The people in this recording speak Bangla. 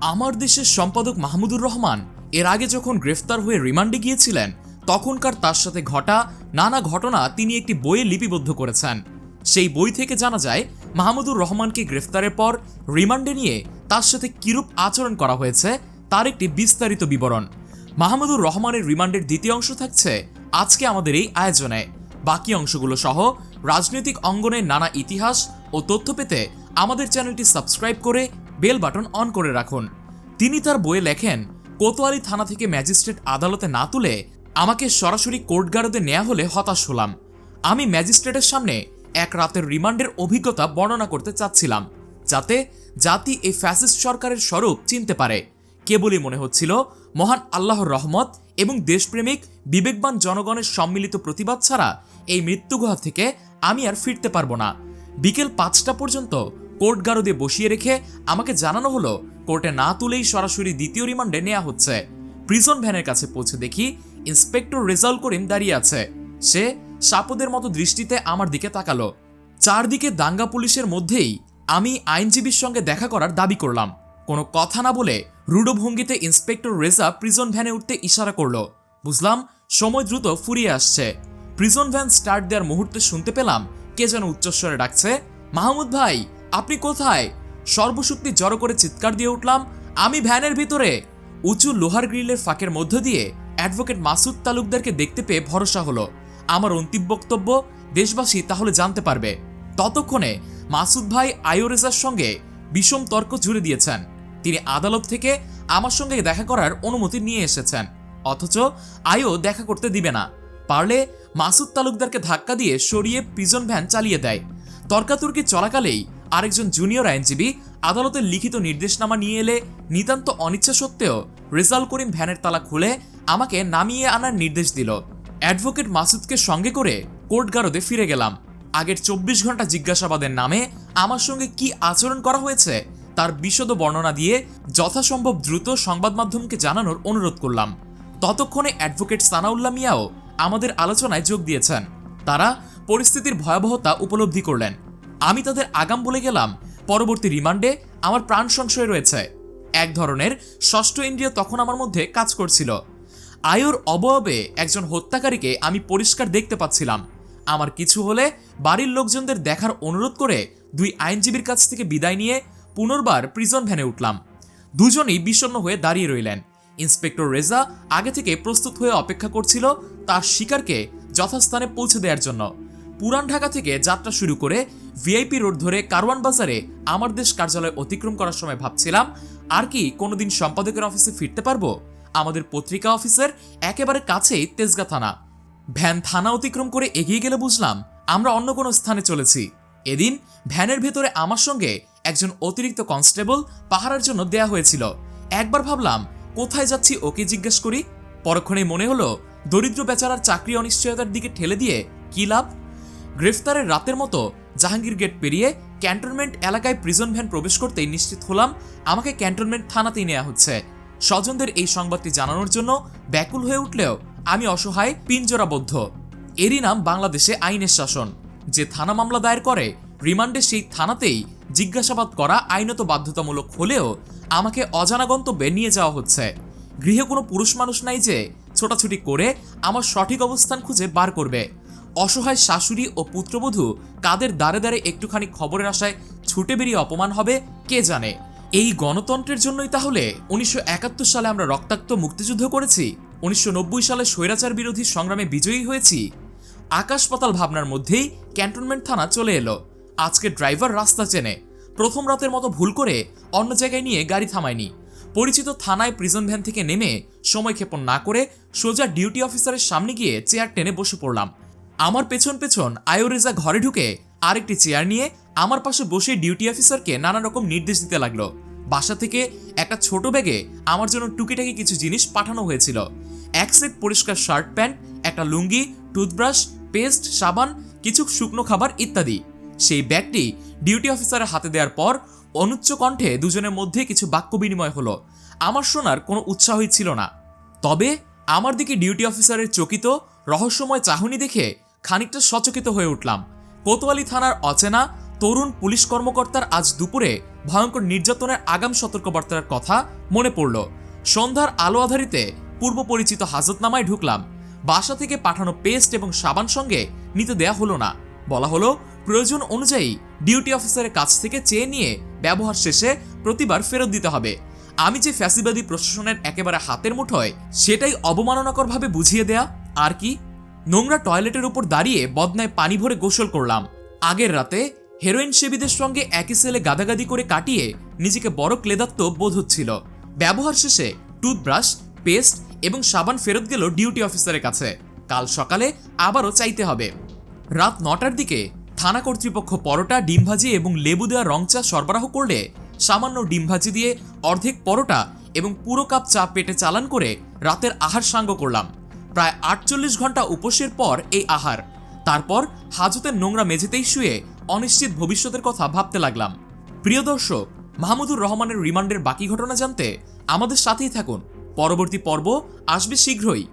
আমার দেশের সম্পাদক মাহমুদুর রহমান এর আগে যখন গ্রেফতার হয়ে রিমান্ডে গিয়েছিলেন, তখনকার তার সাথে ঘটা, নানা ঘটনা তিনি একটি বইয়ে লিপিবদ্ধ করেছেন। সেই বই থেকে জানা যায়, মাহমুদুর রহমানকে গ্রেফতারের পর রিমান্ডে নিয়ে তার সাথে কিরূপ আচরণ করা হয়েছে, তার একটি বিস্তারিত বিবরণ। মাহমুদুর রহমানের রিমান্ডের দ্বিতীয় অংশ থাকছে আজকে আমাদের এই আয়োজনে। বাকি অংশগুলো সহ রাজনৈতিক অঙ্গনের নানা ইতিহাস ও তথ্য পেতে আমাদের চ্যানেলটি সাবস্ক্রাইব করে বেল বাটন অন করে রাখুন। তিনি তার বইয়ে লেখেন, কোতোয়ালি থানা থেকে ম্যাজিস্ট্রেট আদালতে না তুলে আমাকে সরাসরি কোর্টগারদে নেওয়া হলে হতাশ হলাম। আমি ম্যাজিস্ট্রেটের সামনে এক রাতের রিমান্ডের অভিজ্ঞতা বর্ণনা করতে চাচ্ছিলাম, যাতে জাতি এই ফ্যাসিস্ট সরকারের স্বরূপ চিনতে পারে। কেবলই মনে হচ্ছিল, মহান আল্লাহর রহমত এবং দেশপ্রেমিক, বিবেকবান জনগণের সম্মিলিত প্রতিবাদ ছাড়া এই মৃত্যুগুহা থেকে আমি আর ফিরতে পারব না। বিকেল পাঁচটা পর্যন্ত কোর্ট গারদে বসিয়ে রেখে আমাকে জানানো হলো, কোর্টে না তুলেই সরাসরি দ্বিতীয় রিমান্ডে নেওয়া হচ্ছে। প্রিজন ভ্যানের কাছে পৌঁছে দেখি ইন্সপেক্টর রেজাউল করিম দাঁড়িয়ে আছে। সে সাপদের মতো দৃষ্টিতে আমার দিকে তাকালো। চারদিকে দাঙ্গা পুলিশের মধ্যেই আমি আইনজীবীর সঙ্গে দেখা করার দাবি করলাম। কোনো কথা না বলে রুডো ভঙ্গিতে ইন্সপেক্টর রেজা প্রিজন ভ্যানে উঠতে ইশারা করল। বুঝলাম সময় দ্রুত ফুরিয়ে আসছে। প্রিজন ভ্যান স্টার্ট দেওয়ার মুহূর্তে শুনতে পেলাম কে যেন উচ্চস্বরে ডাকছে, মাহমুদ ভাই আপনি কোথায়? সর্বশক্তি জড়ো করে চিৎকার দিয়ে উঠলাম, আমি ভ্যানের ভিতরে। উঁচু লোহার গ্রিলের ফাঁকের মধ্য দিয়ে অ্যাডভোকেট মাসুদ তালুকদারকে দেখতে পেয়ে ভরসা হলো। আমার অন্তিম বক্তব্য, দেশবাসী তাহলে জানতে পারবে। ততক্ষণে মাসুদ ভাই আয়োরেজার সঙ্গে বিষম তর্ক জুড়ে দিয়েছেন। তিনি আদালত থেকে আমার সঙ্গে দেখা করার অনুমতি নিয়ে এসেছেন। অথচ আয়ো দেখা করতে দিবে না। পারলে মাসুদ তালুকদারকে ধাক্কা দিয়ে সরিয়ে প্রিজন ভ্যান চালিয়ে দেয়। তর্কাতর্কি চলাকালেই আরেকজন জুনিয়র আইনজীবী আদালতের লিখিত নির্দেশনামা নিয়ে এলে নিতান্ত অনিচ্ছা সত্ত্বেও রেজাল করিম ভ্যানের তালা খুলে আমাকে নামিয়ে আনার নির্দেশ দিল। অ্যাডভোকেট মাসুদকে সঙ্গে করে কোর্ট গারদে ফিরে গেলাম। আগের চব্বিশ ঘণ্টা জিজ্ঞাসাবাদের নামে আমার সঙ্গে কি আচরণ করা হয়েছে তার বিশদ বর্ণনা দিয়ে যথাসম্ভব দ্রুত সংবাদ মাধ্যমকে জানানোর অনুরোধ করলাম। ততক্ষণে অ্যাডভোকেট সানাউল্লাহ মিয়াও আমাদের আলোচনায় যোগ দিয়েছেন। তারা পরিস্থিতির ভয়াবহতা উপলব্ধি করলেন। আমি তাদের আগাম বলে গেলাম, পরবর্তী রিমান্ডে আমার প্রাণ সংশয় রয়েছে। এক ধরনের ষষ্ঠ ইন্দ্রিয় তখন আমার মধ্যে কাজ করছিল। আয়ুর অবয়বে একজন হত্যাকারীকে আমি পরিষ্কার দেখতে পাচ্ছিলাম। আমার কিছু হলে বাড়ির লোকজনদের দেখার অনুরোধ করে দুই আইনজীবীর কাছ থেকে বিদায় নিয়ে পুনর্বার প্রিজন ভ্যানে উঠলাম। দুজনেই বিষণ্ণ হয়ে দাঁড়িয়ে রইলেন। ইন্সপেক্টর রেজা আগে থেকে প্রস্তুত হয়ে অপেক্ষা করছিল তার শিকারকে যথাস্থানে পৌঁছে দেওয়ার জন্য। পুরান ঢাকা থেকে যাত্রা শুরু করে ভিআইপি রোড ধরে কারওয়ান বাজারে আমার দেশ কার্যালয় অতিক্রম করার সময় ভাবছিলাম, আর কি কোনোদিন সম্পাদকের অফিসে ফিরতে পারব? আমাদের পত্রিকা অফিসের একেবারে কাছেই তেজগা থানা। ভ্যান থানা অতিক্রম করে এগিয়ে গেলে বুঝলাম, আমরা অন্য কোনো স্থানে চলেছি। এদিন ভ্যানের ভেতরে আমার সঙ্গে একজন অতিরিক্ত কনস্টেবল পাহারার জন্য দেয়া হয়েছিল। একবার ভাবলাম, কোথায় যাচ্ছি ওকে জিজ্ঞেস করি। পরক্ষণে মনে হলো, দরিদ্র বেচারার চাকরি অনিশ্চয়তার দিকে ঠেলে দিয়ে কি লাভ? গ্রেফতারের রাতের মতো জাহাঙ্গীর গেট পেরিয়ে ক্যান্টনমেন্ট এলাকায় প্রিজন ভ্যান প্রবেশ করতেই নিশ্চিত হলাম আমাকে ক্যান্টনমেন্ট থানাতেই নেওয়া হচ্ছে। স্বজনদের এই সংবাদটি জানানোর জন্য ব্যাকুল হয়ে উঠলেও আমি অসহায়, পিঞ্জরাবদ্ধ। এরই নাম বাংলাদেশে আইনের শাসন। যে থানা মামলা দায়ের করে, রিমান্ডে সেই থানাতেই জিজ্ঞাসাবাদ করা আইনত বাধ্যতামূলক হলেও আমাকে অজানা গন্তব্যে নিয়ে যাওয়া হচ্ছে। গৃহে কোনো পুরুষ মানুষ নাই যে ছোটাছুটি করে আমার সঠিক অবস্থান খুঁজে বার করবে। অসহায় শাশুড়ি ও পুত্রবধূ কাদের দ্বারে দ্বারে একটুখানি খবরের আশায় ছুটে বেরিয়ে অপমান হবে, কে জানে? এই গণতন্ত্রের জন্যই তাহলে উনিশশো একাত্তর সালে আমরা রক্তাক্ত মুক্তিযুদ্ধ করেছি, উনিশশো নব্বই সালে স্বৈরাচার বিরোধী সংগ্রামে বিজয়ী হয়েছি। আকাশ পাতাল ভাবনার মধ্যেই ক্যান্টনমেন্ট থানা চলে এলো। আজকে ড্রাইভার রাস্তা চেনে। প্রথম রাতের মতো ভুল করে অন্য জায়গায় নিয়ে গাড়ি থামায়নি। পরিচিত থানায় প্রিজন ভ্যান থেকে নেমে সময় ক্ষেপণ না করে সোজা ডিউটি অফিসারের সামনে গিয়ে চেয়ার টেনে বসে পড়লাম। আমার পেছন পেছন আয়োরেজা ঘরে ঢুকে আরেকটি চেয়ার নিয়ে আমার পাশে বসে ডিউটি অফিসারকে নানা রকম নির্দেশ দিতে লাগল। বাসা থেকে একটা ছোট ব্যাগে আমার জন্য টুকিটাকি কিছু জিনিস পাঠানো হয়েছিল। এক সেট পরিষ্কার শার্ট প্যান্ট, একটা লুঙ্গি, টুথব্রাশ, পেস্ট, সাবান, কিছু শুকনো খাবার ইত্যাদি। সেই ব্যাগটি ডিউটি অফিসারের হাতে দেওয়ার পর অনুচ্চ কণ্ঠে দুজনের মধ্যে কিছু বাক্য বিনিময় হলো। আমার শোনার কোনো উৎসাহই ছিল না। তবে আমার দিকে ডিউটি অফিসারের চকিত, রহস্যময় চাহনি দেখে খানিকটা সচকিত হয়ে উঠলাম। কোতোয়ালি থানার অচেনা তরুণ পুলিশ কর্মকর্তার আজ দুপুরে ভয়ঙ্কর নির্যাতনের আগাম সতর্কবার্তার কথা মনে পড়ল। সন্ধ্যার আলো আধারিতে পূর্ব পরিচিত হাজতনামায় ঢুকলাম। বাসা থেকে পাঠানো পেস্ট এবং সাবান সঙ্গে নিতে দেয়া হলো না। বলা হলো, প্রয়োজন অনুযায়ী ডিউটি অফিসারের কাছ থেকে চেয়ে নিয়ে ব্যবহার শেষে প্রতিবার ফেরত দিতে হবে। আমি যে ফ্যাসিবাদী প্রশাসনের একেবারে হাতের মুঠোয়, সেটাই অবমাননাকরভাবে বুঝিয়ে দেয়া। আর কি? নোংরা টয়লেটের উপর দাঁড়িয়ে বদনায় পানি ভরে গোসল করলাম। আগের রাতে হেরোইন সেবীদের সঙ্গে একই সেলে গাদাগাদি করে কাটিয়ে নিজেকে বড় ক্লেদাত্ম বোধ হচ্ছিল। ব্যবহার শেষে টুথব্রাশ, পেস্ট এবং সাবান ফেরত গেল ডিউটি অফিসারের কাছে। কাল সকালে আবারও চাইতে হবে। রাত নটার দিকে থানা কর্তৃপক্ষ পরোটা ডিম ভাজি এবং লেবু দেওয়া রং চা সরবরাহ করলে সামান্য ডিম ভাজি দিয়ে অর্ধেক পরোটা এবং পুরো কাপ চা পেটে চালান করে রাতের আহার সাঙ্গ করলাম। প্রায় আটচল্লিশ ঘণ্টা উপোসের পর এই আহার। তারপর হাজতের নোংরা মেঝেতেই শুয়ে অনিশ্চিত ভবিষ্যতের কথা ভাবতে লাগলাম। প্রিয় দর্শক, মাহমুদুর রহমানের রিমান্ডের বাকি ঘটনা জানতে আমাদের সাথেই থাকুন। পরবর্তী পর্ব আসবে শীঘ্রই।